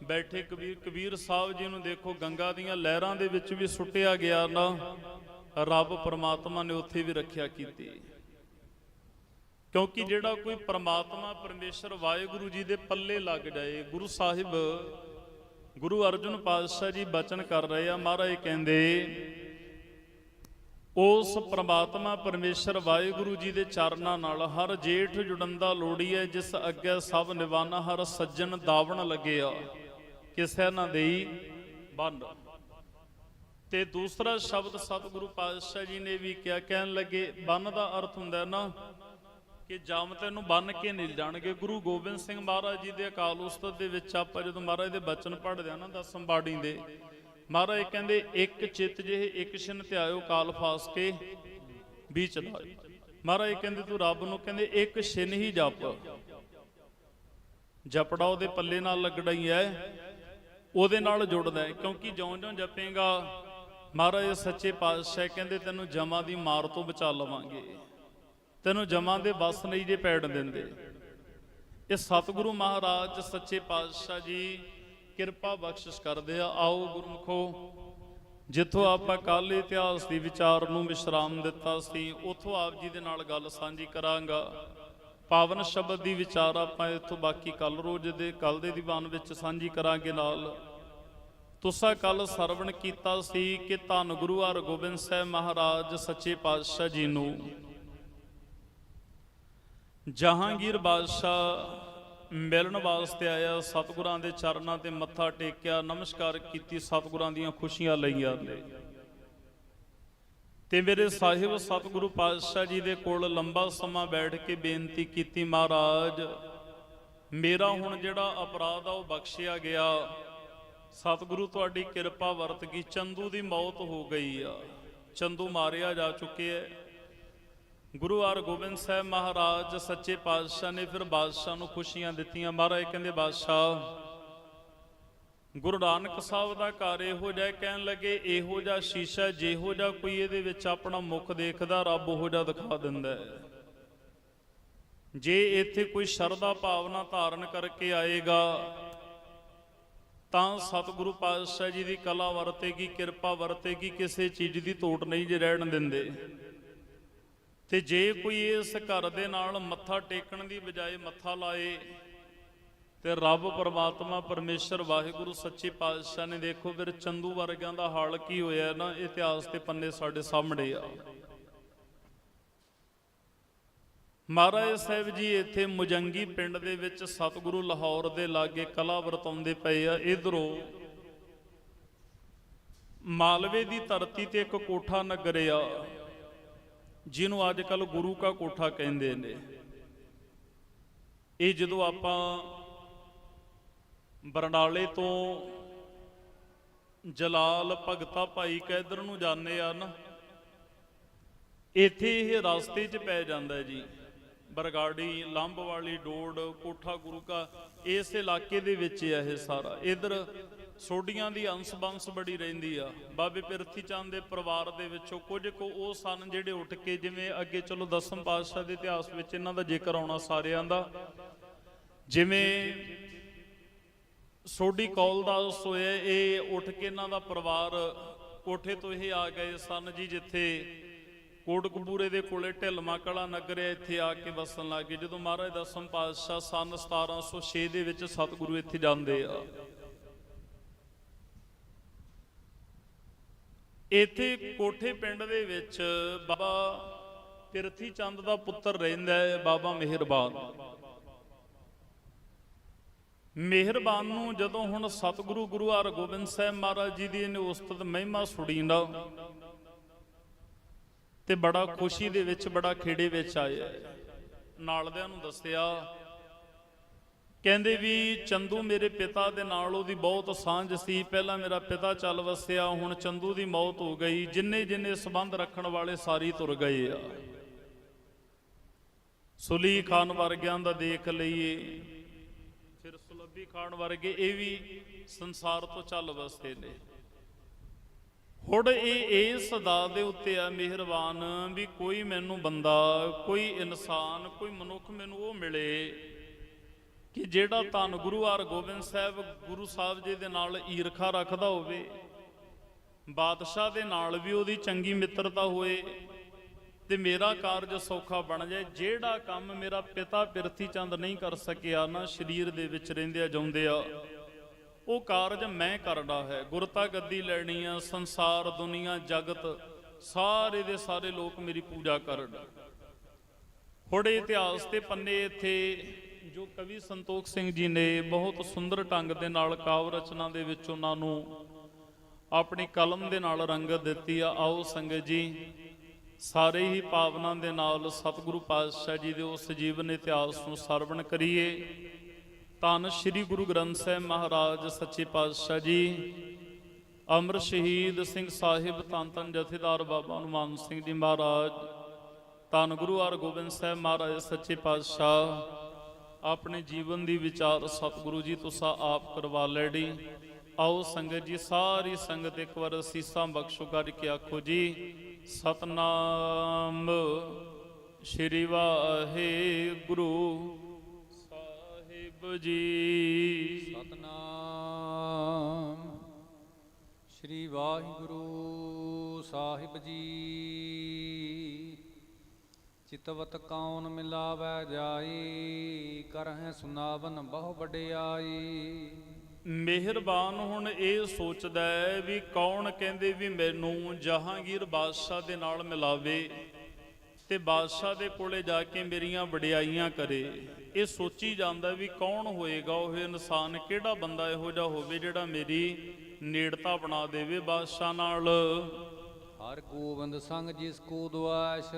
ਬੈਠੇ ਕਬੀਰ ਕਬੀਰ ਸਾਹਿਬ ਜੀ ਨੂੰ ਦੇਖੋ, ਗੰਗਾ ਦੀਆਂ ਲਹਿਰਾਂ ਦੇ ਵਿੱਚ ਵੀ ਸੁੱਟਿਆ ਗਿਆ ਨਾ, ਰੱਬ ਪਰਮਾਤਮਾ ਨੇ ਉੱਥੇ ਵੀ ਰੱਖਿਆ ਕੀਤੀ। ਕਿਉਂਕਿ ਜਿਹੜਾ ਕੋਈ ਪ੍ਰਮਾਤਮਾ, ਪਰਮੇਸ਼ਰ, ਵਾਹਿਗੁਰੂ ਜੀ ਦੇ ਪੱਲੇ ਲੱਗ ਜਾਏ, ਗੁਰੂ ਸਾਹਿਬ, ਗੁਰੂ ਅਰਜੁਨ ਪਾਤਸ਼ਾਹ ਜੀ ਬਚਨ ਕਰ ਰਹੇ ਆ, ਮਹਾਰਾਜ ਕਹਿੰਦੇ, ਉਸ ਪ੍ਰਮਾਤਮਾ, ਪਰਮੇਸ਼ਰ, ਵਾਹਿਗੁਰੂ ਜੀ ਦੇ ਚਰਨਾਂ ਨਾਲ ਹਰ ਜੇਠ ਜੁੜੰਦਾ ਲੋੜੀ ਹੈ, ਜਿਸ ਅੱਗੇ ਸਭ ਨਿਵਾਨਾ, ਹਰ ਸੱਜਣ ਦਾਵਣ ਲੱਗਿਆ ਕਿਸੇ ਨਾ ਦੇਈ ਬੰਦ। ਤੇ ਦੂਸਰਾ ਸ਼ਬਦ ਸਤਿਗੁਰੂ ਪਾਤਸ਼ਾਹ ਜੀ ਨੇ ਵੀ ਕਿਹਾ, ਕਹਿਣ ਲੱਗੇ, ਬੰਨ ਦਾ ਅਰਥ ਹੁੰਦਾ ਨਾ ਕਿ ਜਮ ਤੈਨੂੰ ਬੰਨ ਕੇ ਨਿਲ ਜਾਣਗੇ। ਗੁਰੂ ਗੋਬਿੰਦ ਸਿੰਘ ਮਹਾਰਾਜ ਜੀ ਦੇ ਅਕਾਲ ਉਸਤਤ ਦੇ ਵਿੱਚ ਆਪਾਂ ਜਦੋਂ ਮਹਾਰਾਜ ਦੇ ਬਚਨ ਪੜ੍ਹਦੇ ਆ ਨਾ ਦਸਮ ਬਾਣੀ ਦੇ, ਮਹਾਰਾਜ ਕਹਿੰਦੇ, ਇੱਕ ਚਿੱਤ ਜਿਹੇ, ਇੱਕ ਛਿਨ ਧਿਆਇਓ ਕਾਲ ਫਾਸ ਕੇ ਵਿੱਚ ਲਾਇਓ ਮਹਾਰਾਜ ਕਹਿੰਦੇ, ਤੂੰ ਰੱਬ ਨੂੰ ਕਹਿੰਦੇ, ਇੱਕ ਛਿਨ ਹੀ ਜਪ। ਜਪੜਾ ਉਹਦੇ ਪੱਲੇ ਨਾਲ ਲੱਗਣਾ ਹੀ ਹੈ ਉਹਦੇ ਨਾਲ ਜੁੜਦਾ ਹੈ ਕਿਉਂਕਿ ਜਿਉਂ-ਜਿਉਂ ਜਪੇਗਾ, ਮਹਾਰਾਜ ਸੱਚੇ ਪਾਤਸ਼ਾਹ ਕਹਿੰਦੇ, ਤੈਨੂੰ ਜਮਾਂ ਦੀ ਮਾਰ ਤੋਂ ਬਚਾ ਲਵਾਂਗੇ। ਤੈਨੂੰ ਜਮਾਂ ਦੇ ਬਸ ਨਹੀਂ ਜੇ ਪੈੜ ਦਿੰਦੇ। ਇਹ ਸਤਿਗੁਰੂ ਮਹਾਰਾਜ, ਸੱਚੇ ਪਾਤਸ਼ਾਹ ਜੀ, ਕਿਰਪਾ ਬਖਸ਼ਿਸ਼ ਕਰਦੇ ਆ। ਆਓ ਗੁਰਮਖੋ, ਜਿੱਥੋਂ ਆਪਾਂ ਕੱਲ ਇਤਿਹਾਸ ਦੀ ਵਿਚਾਰ ਨੂੰ ਵਿਸ਼ਰਾਮ ਦਿੱਤਾ ਸੀ, ਉਥੋਂ ਆਪ ਜੀ ਦੇ ਨਾਲ ਗੱਲ ਸਾਂਝੀ ਕਰਾਂਗਾ। ਪਾਵਨ ਸ਼ਬਦ ਦੀ ਵਿਚਾਰ ਆਪਾਂ ਇਥੋਂ ਬਾਕੀ ਕੱਲ ਰੋਜ਼ ਦੇ ਕੱਲ ਦੇ ਦੀਵਾਨ ਵਿੱਚ ਸਾਂਝੀ ਕਰਾਂਗੇ ਨਾਲ। ਤੁਸਾਂ ਕੱਲ ਸਰਵਣ ਕੀਤਾ ਸੀ ਕਿ ਧੰਨ ਗੁਰੂ ਹਰਗੋਬਿੰਦ ਸਾਹਿਬ ਮਹਾਰਾਜ, ਸੱਚੇ ਪਾਤਸ਼ਾਹ ਜੀ ਨੂੰ। ਜਹਾਂਗੀਰ ਬਾਦਸ਼ਾਹ ਮਿਲਣ ਵਾਸਤੇ ਆਇਆ, ਸਤਿਗੁਰਾਂ ਦੇ ਚਰਨਾਂ ਤੇ ਮੱਥਾ ਟੇਕਿਆ, ਨਮਸਕਾਰ ਕੀਤੀ, ਸਤਿਗੁਰਾਂ ਦੀਆਂ ਖੁਸ਼ੀਆਂ ਲਈਆਂ। ਨੇ ਤੇ ਮੇਰੇ ਸਾਹਿਬ ਸਤਿਗੁਰੂ ਪਾਤਸ਼ਾਹ ਜੀ ਦੇ ਕੋਲ ਲੰਬਾ ਸਮਾਂ ਬੈਠ ਕੇ ਬੇਨਤੀ ਕੀਤੀ, ਮਹਾਰਾਜ, ਮੇਰਾ ਹੁਣ ਜਿਹੜਾ ਅਪਰਾਧ ਆ, ਉਹ ਬਖਸ਼ਿਆ ਗਿਆ। ਸਤਿਗੁਰੂ, ਤੁਹਾਡੀ ਕਿਰਪਾ ਵਰਤ ਗਈ। ਚੰਦੂ ਦੀ ਮੌਤ ਹੋ ਗਈ ਆ। ਚੰਦੂ ਮਾਰਿਆ ਜਾ ਚੁੱਕਿਆ ਹੈ ਗੁਰੂ ਹਰਗੋਬਿੰਦ ਸਾਹਿਬ ਮਹਾਰਾਜ, ਸੱਚੇ ਪਾਤਸ਼ਾਹ ਨੇ ਫਿਰ ਬਾਦਸ਼ਾਹ ਨੂੰ ਖੁਸ਼ੀਆਂ ਦਿੱਤੀਆਂ। ਮਹਾਰਾਜ ਕਹਿੰਦੇ, ਬਾਦਸ਼ਾਹ, ਗੁਰੂ ਨਾਨਕ ਸਾਹਿਬ ਦਾ ਘਰ ਇਹੋ ਜਿਹਾ ਕਹਿਣ ਲੱਗੇ, ਇਹੋ ਜਿਹਾ ਸ਼ੀਸ਼ਾ ਜਿਹੋ ਜਿਹਾ ਕੋਈ ਇਹਦੇ ਵਿੱਚ ਆਪਣਾ ਮੁਖ ਦੇਖਦਾ, ਰੱਬ ਉਹੋ ਜਿਹਾ ਦਿਖਾ ਦਿੰਦਾ ਹੈ। ਜੇ ਇੱਥੇ ਕੋਈ ਸ਼ਰਧਾ ਭਾਵਨਾ ਧਾਰਨ ਕਰਕੇ ਆਏਗਾ, ਤਾਂ ਸਤਿਗੁਰੂ ਪਾਤਸ਼ਾਹ ਜੀ ਦੀ ਕਲਾ ਵਰਤੇਗੀ, ਕਿਰਪਾ ਵਰਤੇਗੀ, ਕਿਸੇ ਚੀਜ਼ ਦੀ ਤੋਟ ਨਹੀਂ ਜੇ ਰਹਿਣ ਦਿੰਦੇ। ਤੇ ਜੇ ਕੋਈ ਇਸ ਘਰ ਦੇ ਨਾਲ ਮੱਥਾ ਟੇਕਣ ਦੀ ਬਜਾਏ ਮੱਥਾ ਲਾਏ, ਤੇ ਰੱਬ ਪਰਮਾਤਮਾ ਪਰਮੇਸ਼ਰ ਵਾਹਿਗੁਰੂ ਸੱਚੇ ਪਾਤਸ਼ਾਹ ਨੇ ਦੇਖੋ ਫਿਰ ਚੰਦੂ ਵਰਗਿਆਂ ਦਾ ਹਾਲ ਕੀ ਹੋਇਆ ਨਾ, ਇਤਿਹਾਸ ਦੇ ਪੰਨੇ ਸਾਡੇ ਸਾਹਮਣੇ ਆ। ਮਹਾਰਾਜ ਸਾਹਿਬ ਜੀ ਇੱਥੇ ਮੁਜੰਗੀ ਪਿੰਡ ਦੇ ਵਿੱਚ ਸਤਿਗੁਰੂ ਲਾਹੌਰ ਦੇ ਲਾਗੇ ਕਲਾ ਵਰਤਾਉਂਦੇ ਪਏ ਆ। ਇਧਰੋਂ ਮਾਲਵੇ ਦੀ ਧਰਤੀ ਤੇ ਇੱਕ ਕੋਠਾ ਨਗਰ ਆ ਜਿਹਨੂੰ ਅੱਜ ਕੱਲ ਗੁਰੂ ਕਾ ਕੋਠਾ ਕਹਿੰਦੇ ਨੇ। ਇਹ ਜਦੋਂ ਆਪਾਂ ਬਰਨਾਲੇ ਤੋਂ ਜਲਾਲ ਭਗਤਾ ਭਾਈ ਕੈਦਰ ਨੂੰ ਜਾਂਦੇ ਆ ਨਾ, ਇੱਥੇ ਇਹ ਰਸਤੇ 'ਚ ਪੈ ਜਾਂਦਾ ਜੀ। ਬਰਗਾੜੀ ਲੰਬ ਵਾਲੀ ਡੋੜ ਕੋਠਾ ਗੁਰੂ ਕਾ, ਇਸ ਇਲਾਕੇ ਦੇ ਵਿੱਚ ਹੈ ਇਹ ਸਾਰਾ। ਇਧਰ ਸੋਡੀਆਂ ਦੀ ਅੰਸ ਬੰਸ ਬੜੀ ਰਹਿੰਦੀ ਆ। ਬਾਬੇ ਪਿਰਥੀ ਚੰਦ ਦੇ ਪਰਿਵਾਰ ਦੇ ਵਿੱਚੋਂ ਕੁਝ ਕੁ ਉਹ ਸਨ ਜਿਹੜੇ ਉੱਠ ਕੇ ਜਿਵੇਂ ਅੱਗੇ ਚਲੋ ਦਸਮ ਪਾਤਸ਼ਾਹ ਦੇ ਇਤਿਹਾਸ ਵਿੱਚ ਇਹਨਾਂ ਦਾ ਜ਼ਿਕਰ ਆਉਣਾ ਸਾਰਿਆਂ ਦਾ। ਜਿਵੇਂ ਸੋਢੀ ਕੌਲ ਦਾ ਹੋਇਆ ਇਹ ਉੱਠ ਕੇ ਇਹਨਾਂ ਦਾ ਪਰਿਵਾਰ ਕੋਠੇ ਤੋਂ ਇਹ ਆ ਗਏ ਸਨ ਜੀ ਜਿੱਥੇ ਕੋਟਕਪੂਰੇ ਦੇ ਕੋਲੇ ਢਿਲਮਾ ਕਲਾ ਨਗਰ ਹੈ ਇੱਥੇ ਆ ਕੇ ਵਸਣ ਲੱਗੇ ਜਦੋਂ ਮਹਾਰਾਜ ਦਸਮ ਪਾਤਸ਼ਾਹ ਸਨ 1706 ਦੇ ਵਿੱਚ ਸਤਿਗੁਰੂ ਇੱਥੇ ਜਾਂਦੇ ਆ। ਇੱਥੇ ਕੋਠੇ ਪਿੰਡ ਦੇ ਵਿੱਚ ਬਾਬਾ ਤਿਰਥੀ ਚੰਦ ਦਾ ਪੁੱਤਰ ਰਹਿੰਦਾ ਹੈ, ਬਾਬਾ ਮਿਹਰਬਾਨ। ਮਿਹਰਬਾਨ ਨੂੰ ਜਦੋਂ ਹੁਣ ਸਤਿਗੁਰੂ ਗੁਰੂ ਹਰਗੋਬਿੰਦ ਸਾਹਿਬ ਮਹਾਰਾਜ ਜੀ ਦੀ ਇਹਨੇ ਉਸਤਤ ਮਹਿਮਾ ਸੁੜੀਂਦਾ ਤੇ ਬੜਾ ਖੁਸ਼ੀ ਦੇ ਵਿੱਚ, ਬੜਾ ਖੇੜੇ ਵਿੱਚ ਆਇਆ। ਨਾਲਦਿਆਂ ਨੂੰ ਦੱਸਿਆ ਕਹਿੰਦੇ ਵੀ ਚੰਦੂ ਮੇਰੇ ਪਿਤਾ ਦੇ ਨਾਲ ਉਹਦੀ ਬਹੁਤ ਸਾਂਝ ਸੀ। ਪਹਿਲਾਂ ਮੇਰਾ ਪਿਤਾ ਚੱਲ ਵਸਿਆ, ਹੁਣ ਚੰਦੂ ਦੀ ਮੌਤ ਹੋ ਗਈ। ਜਿੰਨੇ ਜਿੰਨੇ ਸਬੰਧ ਰੱਖਣ ਵਾਲੇ ਸਾਰੀ ਤੁਰ ਗਏ ਆ। ਸੁਲੀ ਖਾਨ ਵਰਗਿਆਂ ਦਾ ਦੇਖ ਲਈਏ, ਫਿਰ ਸੁਲੱਭੀ ਖਾਨ ਵਰਗੇ ਇਹ ਵੀ ਸੰਸਾਰ ਤੋਂ ਚੱਲ ਵਸਦੇ ਨੇ। ਹੁਣ ਇਹ ਇਸ ਦਾ ਦੇ ਉੱਤੇ ਆ ਮਿਹਰਬਾਨ ਵੀ ਕੋਈ ਮੈਨੂੰ ਬੰਦਾ, ਕੋਈ ਇਨਸਾਨ, ਕੋਈ ਮਨੁੱਖ ਮੈਨੂੰ ਉਹ ਮਿਲੇ। ਕਿ ਜਿਹੜਾ ਧੰਨ ਗੁਰੂ ਹਰਗੋਬਿੰਦ ਸਾਹਿਬ ਗੁਰੂ ਸਾਹਿਬ ਜੀ ਦੇ ਨਾਲ ਈਰਖਾ ਰੱਖਦਾ ਹੋਵੇ, ਬਾਦਸ਼ਾਹ ਦੇ ਨਾਲ ਵੀ ਉਹਦੀ ਚੰਗੀ ਮਿੱਤਰਤਾ ਹੋਏ ਤੇ ਮੇਰਾ ਕਾਰਜ ਸੌਖਾ ਬਣ ਜਾਏ, ਜਿਹੜਾ ਕੰਮ ਮੇਰਾ ਪਿਤਾ ਪਿਰਥੀ ਚੰਦ ਨਹੀਂ ਕਰ ਸਕਿਆ, ਨਾ ਸਰੀਰ ਦੇ ਵਿੱਚ ਰਹਿੰਦਿਆਂ ਜਾਂਦੇ ਆ, ਉਹ ਕਾਰਜ ਮੈਂ ਕਰਨਾ ਹੈ। ਗੁਰਤਾ ਗੱਦੀ ਲੈਣੀ ਆ, ਸੰਸਾਰ, ਦੁਨੀਆ, ਜਗਤ, ਸਾਰੇ ਦੇ ਸਾਰੇ ਲੋਕ ਮੇਰੀ ਪੂਜਾ ਕਰਨ। ਹੋੜੇ ਇਤਿਹਾਸ ਤੇ ਪੰਨੇ ਇੱਥੇ ਜੋ ਕਵੀ ਸੰਤੋਖ ਸਿੰਘ ਜੀ ਨੇ ਬਹੁਤ ਸੁੰਦਰ ਢੰਗ ਦੇ ਨਾਲ ਕਾਵ ਰਚਨਾ ਦੇ ਵਿੱਚ ਉਹਨਾਂ ਨੂੰ ਆਪਣੀ ਕਲਮ ਦੇ ਨਾਲ ਰੰਗਤ ਦਿੱਤੀ ਆ। ਆਓ ਸੰਗਤ ਜੀ, ਸਾਰੇ ਹੀ ਭਾਵਨਾ ਦੇ ਨਾਲ ਸਤਿਗੁਰੂ ਪਾਤਸ਼ਾਹ ਜੀ ਦੇ ਉਸ ਜੀਵਨ ਇਤਿਹਾਸ ਨੂੰ ਸਰਵਣ ਕਰੀਏ। ਧੰਨ ਸ੍ਰੀ ਗੁਰੂ ਗ੍ਰੰਥ ਸਾਹਿਬ ਮਹਾਰਾਜ, ਸੱਚੇ ਪਾਤਸ਼ਾਹ ਜੀ। ਅਮਰ ਸ਼ਹੀਦ ਸਿੰਘ ਸਾਹਿਬ, ਧੰਨ ਧੰਨ ਜਥੇਦਾਰ ਬਾਬਾ ਹਨੂਮਾਨ ਸਿੰਘ ਜੀ ਮਹਾਰਾਜ। ਧੰਨ ਗੁਰੂ ਹਰਗੋਬਿੰਦ ਸਾਹਿਬ ਮਹਾਰਾਜ, ਸੱਚੇ ਪਾਤਸ਼ਾਹ। ਆਪਣੇ ਜੀਵਨ ਦੀ ਵਿਚਾਰ ਸਤਿਗੁਰੂ ਜੀ, ਤੁਸੀਂ ਆਪ ਕਰਵਾ ਲੈੜੀ। ਆਓ ਸੰਗਤ ਜੀ, ਸਾਰੀ ਸੰਗਤ ਇੱਕ ਵਾਰ ਸੀਸਾਂ ਬਖਸ਼ੋ ਕਰਕੇ ਆਖੋ ਜੀ। ਸਤਨਾਮ ਸ਼੍ਰੀ ਵਾਹਿਗੁਰੂ। ਸਾਹਿਬ ਜੀ। ਸਤਨਾਮ ਸ੍ਰੀ ਵਾਹਿਗੁਰੂ ਸਾਹਿਬ ਜੀ। ਚਿਤਵਤ ਕੌਣ ਮਿਲਾਵੈ ਜਾਈ? ਕਰਹਿ ਸੁਨਾਵਨ ਬਹੁ ਵਡਿਆਈ। ਮਿਹਰਬਾਨ ਹੁਣ ਇਹ ਸੋਚਦਾ ਹੈ ਵੀ ਕੌਣ ਕਹਿੰਦੇ ਵੀ ਮੈਨੂੰ ਜਹਾਂਗੀਰ ਬਾਦਸ਼ਾਹ ਦੇ ਨਾਲ ਮਿਲਾਵੇ ਤੇ ਬਾਦਸ਼ਾਹ ਦੇ ਕੋਲੇ ਜਾ ਕੇ ਮੇਰੀਆਂ ਵਡਿਆਈਆਂ ਕਰੇ। ਇਹ ਸੋਚੀ ਜਾਂਦਾ ਵੀ ਕੌਣ ਹੋਏਗਾ, ਉਹ ਇਨਸਾਨ ਕਿਹੜਾ ਬੰਦਾ ਇਹੋ ਜਿਹਾ ਹੋਵੇ ਜਿਹੜਾ ਮੇਰੀ ਨੇੜਤਾ ਬਣਾ ਦੇਵੇ ਬਾਦਸ਼ਾਹ ਨਾਲ। ਹਰ ਗੋਬਿੰਦ ਸੰਗ ਜਿਸ ਕੋ ਦੁਆਸ਼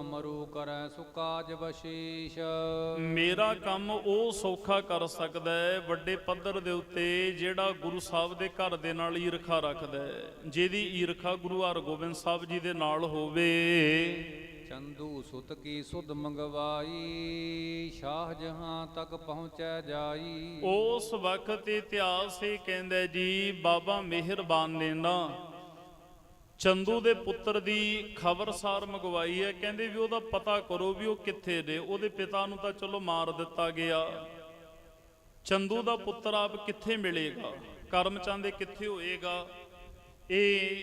ਹਮਰੂ ਕਰੈ ਸੋ ਕਾਜ ਬਸ਼ੀਸ਼ ਮੇਰਾ ਕੰਮ ਉਹ ਸੌਖਾ ਕਰ ਸਕਦਾ ਹੈ ਵੱਡੇ ਪੱਧਰ ਦੇ ਉੱਤੇ ਜਿਹੜਾ ਗੁਰੂ ਸਾਹਿਬ ਦੇ ਘਰ ਦੇ ਨਾਲ ਈਰਖਾ ਰੱਖਦਾ ਹੈ ਜਿਹਦੀ ਈਰਖਾ ਗੁਰੂ ਹਰਗੋਬਿੰਦ ਸਾਹਿਬ ਜੀ ਦੇ ਨਾਲ ਹੋਵੇ। ਚੰਦੂ ਸੁਤ ਕੀ ਸੁਧ ਮੰਗਵਾਈ ਸ਼ਾਹ ਜਹਾਂ ਤੱਕ ਪਹੁੰਚੈ ਜਾਈ। ਉਸ ਵਕਤ ਇਤਿਹਾਸ ਇਹ ਕਹਿੰਦਾ ਜੀ ਬਾਬਾ ਮਿਹਰਬਾਨ ਨੇ ਨਾ ਚੰਦੂ ਦੇ ਪੁੱਤਰ ਦੀ ਖਬਰਸਾਰ ਮੰਗਵਾਈ ਹੈ। ਕਹਿੰਦੇ ਵੀ ਉਹਦਾ ਪਤਾ ਕਰੋ ਵੀ ਉਹ ਕਿੱਥੇ ਨੇ। ਉਹਦੇ ਪਿਤਾ ਨੂੰ ਤਾਂ ਚਲੋ ਮਾਰ ਦਿੱਤਾ ਗਿਆ। ਚੰਦੂ ਦਾ ਪੁੱਤਰ ਆਪ ਕਿੱਥੇ ਮਿਲੇਗਾ? ਕਰਮਚੰਦ ਕਿੱਥੇ ਹੋਏਗਾ? ਇਹ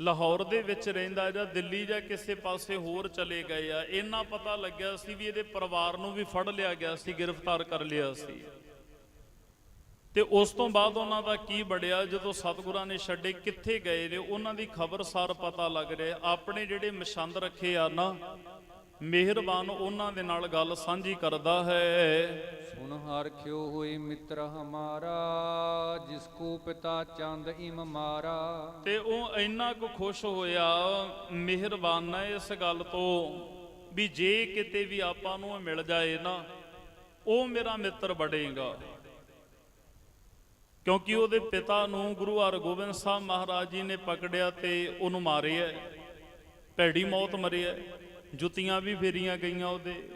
ਲਾਹੌਰ ਦੇ ਵਿੱਚ ਰਹਿੰਦਾ ਜਾਂ ਦਿੱਲੀ ਜਾਂ ਕਿਸੇ ਪਾਸੇ ਹੋਰ ਚਲੇ ਗਏ ਆ। ਇਹਨਾਂ ਪਤਾ ਲੱਗਿਆ ਸੀ ਵੀ ਇਹਦੇ ਪਰਿਵਾਰ ਨੂੰ ਵੀ ਫੜ ਲਿਆ ਗਿਆ ਸੀ, ਗ੍ਰਿਫਤਾਰ ਕਰ ਲਿਆ ਸੀ। ਤੇ ਉਸ ਤੋਂ ਬਾਅਦ ਉਹਨਾਂ ਦਾ ਕੀ ਬੜਿਆ? ਜਦੋਂ ਸਤਿਗੁਰਾਂ ਨੇ ਛੱਡੇ ਕਿੱਥੇ ਗਏ ਨੇ? ਉਹਨਾਂ ਦੀ ਖਬਰਸਾਰ ਪਤਾ ਲੱਗ ਰਿਹਾ। ਆਪਣੇ ਜਿਹੜੇ ਮਛੰਦ ਰੱਖੇ ਆ ਨਾ ਮਿਹਰਬਾਨ ਉਹਨਾਂ ਦੇ ਨਾਲ ਗੱਲ ਸਾਂਝੀ ਕਰਦਾ ਹੈ। ਸੁਨ ਹਰ ਖਿਓ ਹੋਏ ਮਿੱਤਰ ਹਮਾਰਾ ਜਿਸ ਕੋ ਪਿਤਾ ਚੰਦ ਇਮ ਮਾਰਾ। ਤੇ ਉਹ ਇੰਨਾ ਕੁ ਖੁਸ਼ ਹੋਇਆ ਮਿਹਰਬਾਨ ਹੈ ਇਸ ਗੱਲ ਤੋਂ ਵੀ ਜੇ ਕਿਤੇ ਵੀ ਆਪਾਂ ਨੂੰ ਮਿਲ ਜਾਏ ਨਾ ਉਹ ਮੇਰਾ ਮਿੱਤਰ ਬਣੇਗਾ ਕਿਉਂਕਿ ਉਹਦੇ ਪਿਤਾ ਨੂੰ ਗੁਰੂ ਹਰਗੋਬਿੰਦ ਸਾਹਿਬ ਮਹਾਰਾਜ ਜੀ ਨੇ ਪਕੜਿਆ ਤੇ ਉਹਨੂੰ ਮਾਰਿਆ। ਭੈੜੀ ਮੌਤ ਮਰਿਆ। ਜੁੱਤੀਆਂ ਵੀ ਫੇਰੀਆਂ ਗਈਆਂ ਉਹਦੇ।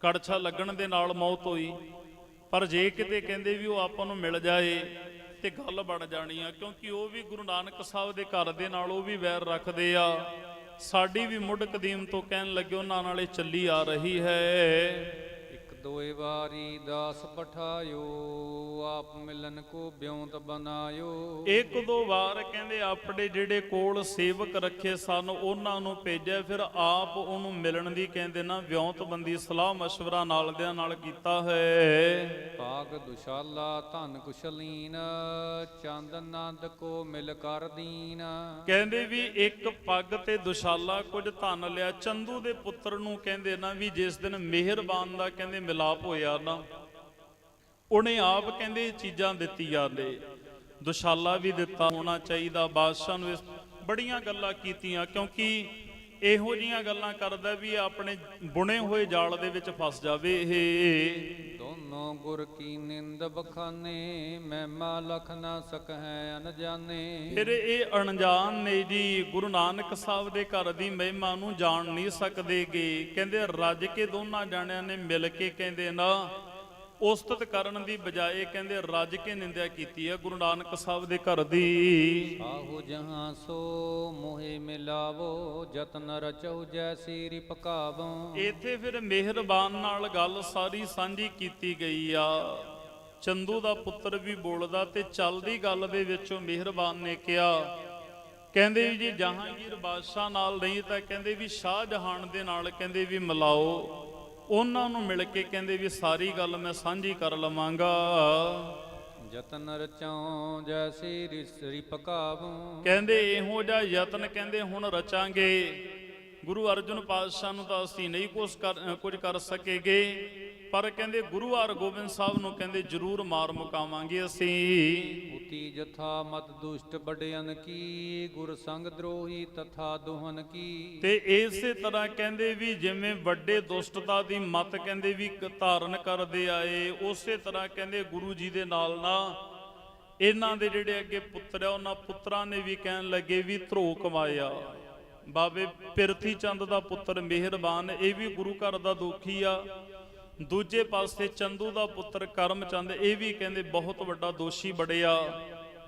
ਕੜਛਾ ਲੱਗਣ ਦੇ ਨਾਲ ਮੌਤ ਹੋਈ। ਪਰ ਜੇ ਕਿਤੇ ਕਹਿੰਦੇ ਵੀ ਉਹ ਆਪਾਂ ਨੂੰ ਮਿਲ ਜਾਏ ਤੇ ਗੱਲ ਬਣ ਜਾਣੀ ਆ, ਕਿਉਂਕਿ ਉਹ ਵੀ ਗੁਰੂ ਨਾਨਕ ਸਾਹਿਬ ਦੇ ਘਰ ਦੇ ਨਾਲ ਉਹ ਵੀ ਵੈਰ ਰੱਖਦੇ ਆ। ਸਾਡੀ ਵੀ ਮੁੱਢ ਕਦੀਮ ਤੋਂ ਕਹਿਣ ਲੱਗੇ ਉਹਨਾਂ ਨਾਲ ਇਹ ਚੱਲੀ ਆ ਰਹੀ ਹੈ। ਇੱਕ ਦੋਏ ਵਾਰੀ ਦਾਸ ਪਠਾਇਓ ਆਪ ਮਿਲਨ ਕੋ ਬਿਉਂਤ ਬਨਾਇਓ ਇੱਕ ਦੋ ਵਾਰ ਕਹਿੰਦੇ ਆਪਣੇ ਜਿਹੜੇ ਕੋਲ ਸੇਵਕ ਰੱਖੇ ਸਨ ਉਹਨਾਂ ਨੂੰ ਭੇਜਿਆ ਫਿਰ ਆਪ ਉਹਨੂੰ ਮਿਲਣ ਦੀ ਕਹਿੰਦੇ ਨਾ ਵਿਉਂਤਬੰਦੀ ਸਲਾਹ مشورہ ਨਾਲ ਦਿਆਂ ਨਾਲ ਕੀਤਾ ਹੈ ਭਾਗ ਦੁਸ਼ਾਲਾ ਧਨ ਕੁਸ਼ਲੀਨ ਚੰਦ ਨੰਦ ਕੋ ਮਿਲ ਕਰ ਦੀਨ ਕਹਿੰਦੇ ਵੀ ਇੱਕ ਪੱਗ ਤੇ ਦੁਸ਼ਾਲਾ ਕੁਝ ਧਨ ਲਿਆ ਚੰਦੂ ਦੇ ਪੁੱਤਰ ਨੂੰ ਕਹਿੰਦੇ ਨਾ ਵੀ ਜਿਸ ਦਿਨ ਮਿਹਰਬਾਨ ਦਾ ਕਹਿੰਦੇ ਮਿਲਾਪ ਹੋਇਆ ਨਾ, ਉਹਨੇ ਆਪ ਕਹਿੰਦੇ ਚੀਜ਼ਾਂ ਦਿੱਤੀਆਂ ਨੇ ਦੁਸ਼ਾਲਾ ਵੀ ਦਿੱਤਾ ਹੋਣਾ ਚਾਹੀਦਾ, ਬਾਦਸ਼ਾਹ ਨੂੰ ਬੜੀਆਂ ਗੱਲਾਂ ਕੀਤੀਆਂ, ਕਿਉਂਕਿ ਇਹੋ ਜੀਆਂ ਗੱਲਾਂ ਕਰਦਾ ਵੀ ਆਪਣੇ ਬੁਣੇ ਹੋਏ ਜਾਲ ਦੇ ਵਿੱਚ ਫਸ ਜਾਵੇ ਇਹ। ਦੋਨੋਂ ਗੁਰ ਕੀ ਨਿੰਦ ਬਖਾਨੇ ਮਹਿਮਾ ਲਖ ਨਾ ਸਕਹਿ ਅਨਜਾਨੇ ਫਿਰ ਇਹ ਅਣਜਾਣ ਨੇ ਜੀ ਗੁਰੂ ਨਾਨਕ ਸਾਹਿਬ ਦੇ ਘਰ ਦੀ ਮਹਿਮਾ ਨੂੰ ਜਾਣ ਨਹੀਂ ਸਕਦੇਗੇ। ਕਹਿੰਦੇ ਰੱਜ ਕੇ ਦੋਨਾਂ ਜਾਣਿਆਂ ਨੇ ਮਿਲ ਕੇ ਕਹਿੰਦੇ ਨਾ ਉਸਤਤ ਕਰਨ ਦੀ ਬਜਾਏ ਕਹਿੰਦੇ ਰੱਜ ਕੇ ਨਿੰਦਿਆ ਕੀਤੀ ਹੈ ਗੁਰੂ ਨਾਨਕ ਸਾਹਿਬ ਦੇ ਘਰ ਦੀ। ਆਹੋ ਜਹਾਂ ਸੋ ਮੋਹਿ ਮਿਲਾਵੋ ਜਤਨ ਰਚਉ ਜੈਸੀ ਰਿ ਪਕਾਵੋ ਇੱਥੇ ਫਿਰ ਮਿਹਰਬਾਨ ਨਾਲ ਗੱਲ ਸਾਰੀ ਸਾਂਝੀ ਕੀਤੀ ਗਈ ਆ। ਚੰਦੂ ਦਾ ਪੁੱਤਰ ਵੀ ਬੋਲਦਾ ਤੇ ਚੱਲਦੀ ਗੱਲ ਦੇ ਵਿੱਚੋਂ ਮਿਹਰਬਾਨ ਨੇ ਕਿਹਾ ਕਹਿੰਦੇ ਜੀ ਜਹਾਂਗੀਰ ਬਾਦਸ਼ਾਹ ਨਾਲ ਨਹੀਂ ਤਾਂ ਕਹਿੰਦੇ ਵੀ ਸ਼ਾਹ ਜਹਾਨ ਦੇ ਨਾਲ ਕਹਿੰਦੇ ਵੀ ਮਿਲਾਓ। ਉਹਨਾਂ ਨੂੰ ਮਿਲ ਕੇ ਕਹਿੰਦੇ ਵੀ ਸਾਰੀ ਗੱਲ ਮੈਂ ਸਾਂਝੀ ਕਰ ਲਵਾਂਗਾ। ਜਤਨ ਰਚਉ ਜੈਸੀ ਰਿ ਰਿ ਪਕਾਵੋ ਕਹਿੰਦੇ ਇਹੋ ਜਿਹਾ ਯਤਨ ਕਹਿੰਦੇ ਹੁਣ ਰਚਾਂਗੇ। ਗੁਰੂ ਅਰਜਨ ਪਾਤਸ਼ਾਹ ਨੂੰ ਤਾਂ ਅਸੀਂ ਨਹੀਂ ਅ, ਕੁਝ ਕਰ ਸਕੇਗੇ। ਪਰ ਕਹਿੰਦੇ ਗੁਰੂ ਹਰਗੋਬਿੰਦ ਸਾਹਿਬ ਨੂੰ ਕਹਿੰਦੇ ਜ਼ਰੂਰ ਮਾਰ ਮੁਕਾਵਾਂਗੇ ਅਸੀਂ। ਉਤੀ ਜਥਾ ਮਤ ਦੁਸ਼ਟ ਬੜਿਆਨ ਕੀ ਗੁਰ ਸੰਗ ਦਰੋਹੀ ਤਥਾ ਦੁਹਨ ਕੀ। ਤੇ ਇਸੇ ਤਰ੍ਹਾਂ ਕਹਿੰਦੇ ਵੀ ਜਿਵੇਂ ਵੱਡੇ ਦੁਸ਼ਟਤਾ ਦੀ ਮਤ ਕਹਿੰਦੇ ਵੀ ਧਾਰਨ ਕਰਦੇ ਆਏ ਉਸੇ ਤਰ੍ਹਾਂ ਕਹਿੰਦੇ ਗੁਰੂ ਜੀ ਦੇ ਨਾਲ ਨਾ ਇਹਨਾਂ ਦੇ ਜਿਹੜੇ ਅੱਗੇ ਪੁੱਤਰ ਆ ਉਹਨਾਂ ਪੁੱਤਰਾਂ ਨੇ ਵੀ ਕਹਿਣ ਲੱਗੇ ਵੀ ਧਰੋ ਕਮਾਇਆ ਬਾਬੇ ਪਿਰਥੀ ਚੰਦ ਦਾ ਪੁੱਤਰ ਮਿਹਰਬਾਨ ਇਹ ਵੀ ਗੁਰੂ ਘਰ ਦਾ ਦੋਖੀ ਆ। ਦੂਜੇ ਪਾਸੇ ਚੰਦੂ ਦਾ ਪੁੱਤਰ ਕਰਮਚੰਦ ਇਹ ਵੀ ਕਹਿੰਦੇ ਬਹੁਤ ਵੱਡਾ ਦੋਸ਼ੀ ਬੜਿਆ।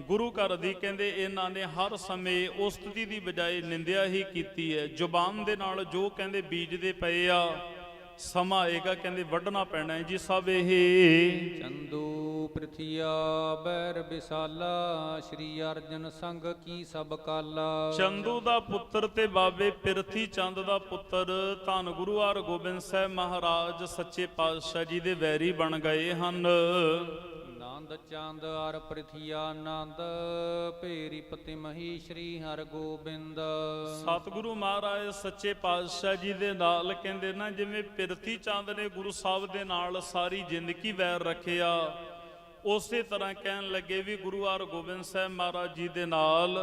ਗੁਰੂ ਘਰ ਦੀ ਕਹਿੰਦੇ ਇਹਨਾਂ ਨੇ ਹਰ ਸਮੇਂ ਉਸਤਤੀ ਦੀ ਬਜਾਏ ਨਿੰਦਿਆ ਹੀ ਕੀਤੀ ਹੈ। ਜ਼ੁਬਾਨ ਦੇ ਨਾਲ ਜੋ ਕਹਿੰਦੇ ਬੀਜਦੇ ਪਏ ਆ ਸਮਾਂ ਆਏਗਾ ਕਹਿੰਦੇ ਵੱਢਣਾ ਪੈਣਾ ਹੈ ਜੀ ਸਭ ਇਹ। ਚੰਦੂ ਪ੍ਰਿਥਿਆ ਬੈਰ ਵਿਸਾਲਾ ਸ਼੍ਰੀ ਅਰਜਨ ਸੰਗ ਕੀ ਸਭ ਕਾਲਾ। ਚੰਦੂ ਦਾ ਪੁੱਤਰ ਤੇ ਬਾਬੇ ਪਿਰਥੀ ਚੰਦ ਦਾ ਪੁੱਤਰ ਧੰਨ ਗੁਰੂ ਹਰਗੋਬਿੰਦ ਸਾਹਿਬ ਮਹਾਰਾਜ ਸੱਚੇ ਪਾਤਸ਼ਾਹ ਜੀ ਦੇ ਵੈਰੀ ਬਣ ਗਏ ਹਨ। ਨੰਦ ਚੰਦ ਅਰ ਪ੍ਰਿਥਿਆ ਆਨੰਦ, ਭੇਰੀ ਪਤੀ ਮਹੀ ਸ਼੍ਰੀ ਹਰ ਗੋਬਿੰਦ ਸਤਿਗੁਰੂ ਮਹਾਰਾਜ, ਸੱਚੇ ਪਾਤਸ਼ਾਹ ਜੀ ਦੇ ਨਾਲ ਕਹਿੰਦੇ ਨਾ, ਜਿਵੇਂ ਪਿਰਥੀ ਚੰਦ ਨੇ ਗੁਰੂ ਸਾਹਿਬ ਦੇ ਨਾਲ ਸਾਰੀ ਜ਼ਿੰਦਗੀ ਵੈਰ ਰੱਖਿਆ, ਉਸੇ ਤਰ੍ਹਾਂ ਕਹਿਣ ਲੱਗੇ ਵੀ ਗੁਰੂ ਹਰਗੋਬਿੰਦ ਸਾਹਿਬ ਮਹਾਰਾਜ ਜੀ ਦੇ ਨਾਲ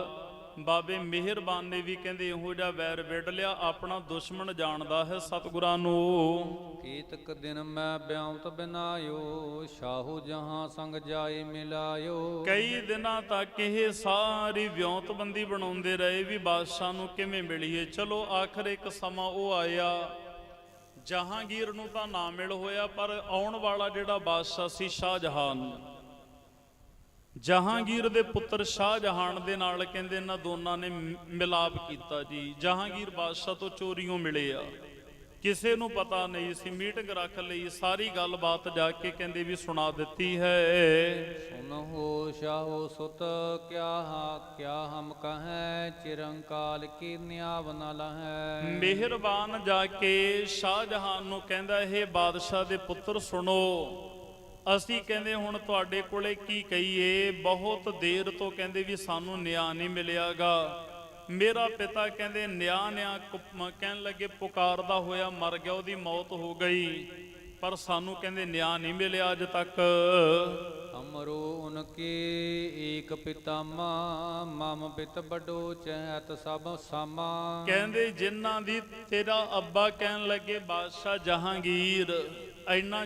ਬਾਬੇ ਮਿਹਰਬਾਨ ਨੇ ਵੀ ਕਹਿੰਦੇ ਇਹੋ ਜਿਹਾ ਵੈਰ ਵਿੜ ਲਿਆ ਆਪਣਾ ਦੁਸ਼ਮਣ ਜਾਣਦਾ ਹੈ ਸਤਿਗੁਰਾਂ ਨੂੰ। ਕੀਤਕ ਦਿਨ ਮੈਂ ਬਿਆੰਤ ਬਿਨਾਇਓ ਸ਼ਾਹੂ ਜਹਾਂ ਸੰਗ ਜਾਏ ਮਿਲਾਇਓ। ਕਈ ਦਿਨਾਂ ਤੱਕ ਇਹ ਸਾਰੀ ਵਿਉਂਤਬੰਦੀ ਬਣਾਉਂਦੇ ਰਹੇ ਵੀ ਬਾਦਸ਼ਾਹ ਨੂੰ ਕਿਵੇਂ ਮਿਲੀਏ। ਚਲੋ ਆਖਰ ਇੱਕ ਸਮਾਂ ਉਹ ਆਇਆ ਜਹਾਂਗੀਰ ਨੂੰ ਤਾਂ ਨਾ ਮਿਲ ਹੋਇਆ ਪਰ ਆਉਣ ਵਾਲਾ ਜਿਹੜਾ ਬਾਦਸ਼ਾਹ ਸੀ ਸ਼ਾਹਜਹਾਨ। ਜਹਾਂਗੀਰ ਦੇ ਪੁੱਤਰ ਸ਼ਾਹਜਹਾਨ ਦੇ ਨਾਲ ਕਹਿੰਦੇ ਇਹਨਾਂ ਦੋਨਾਂ ਨੇ ਮਿਲਾਪ ਕੀਤਾ ਜੀ। ਜਹਾਂਗੀਰ ਬਾਦਸ਼ਾਹ ਤੋਂ ਚੋਰੀਓਂ ਮਿਲੇ ਆ। ਕਿਸੇ ਨੂੰ ਪਤਾ ਨਹੀਂ ਸੀ ਮੀਟਿੰਗ ਰੱਖ ਲਈ ਸਾਰੀ ਗੱਲਬਾਤ ਜਾ ਕੇ ਕਹਿੰਦੇ ਵੀ ਸੁਣਾ ਦਿੱਤੀ ਹੈ। ਸੁਨਹੁ ਸ਼ਾਹੂ ਸੁਤ ਕਿਆ ਹਾ ਕਿਆ ਹਮ ਕਹੈ ਚਿਰੰਕਾਲ ਕੀ ਨਿਆਵ ਨ ਲਹੈ। ਮਿਹਰਬਾਨ ਜਾ ਕੇ ਸ਼ਾਹਜਹਾਨ ਨੂੰ ਕਹਿੰਦਾ ਇਹ ਬਾਦਸ਼ਾਹ ਦੇ ਪੁੱਤਰ ਸੁਣੋ ਅਸੀਂ ਕਹਿੰਦੇ ਹੁਣ ਤੁਹਾਡੇ ਕੋਲੇ ਕੀ ਕਹੀਏ? ਬਹੁਤ ਦੇਰ ਤੋਂ ਕਹਿੰਦੇ ਵੀ ਸਾਨੂੰ ਨਿਆਂ ਨਹੀਂ ਮਿਲਿਆਗਾ। ਮੇਰਾ ਪਿਤਾ ਕਹਿੰਦੇ ਨਿਆਂ ਨਿਆਂ ਕਹਿਣ ਲੱਗੇ ਪੁਕਾਰਦਾ ਹੋਇਆ ਮਰ ਗਿਆ ਉਹਦੀ ਮੌਤ ਹੋ ਗਈ। ਪਰ ਸਾਨੂੰ ਕਹਿੰਦੇ ਨਿਆਂ ਨਹੀਂ ਮਿਲਿਆ ਅੱਜ ਤੱਕ। ਅਮਰੋ ਉਨਕੇ ਏਕ ਪਿਤਾਮਾ ਮਮ ਪਿਤ ਬਡੋ ਚਹਿਤ ਸਭ ਸਾਮਾ। ਕਹਿੰਦੇ ਜਿਨ੍ਹਾਂ ਦੀ ਤੇਰਾ ਅੱਬਾ ਕਹਿਣ ਲੱਗੇ ਬਾਦਸ਼ਾਹ ਜਹਾਂਗੀਰ ਇੰਨਾ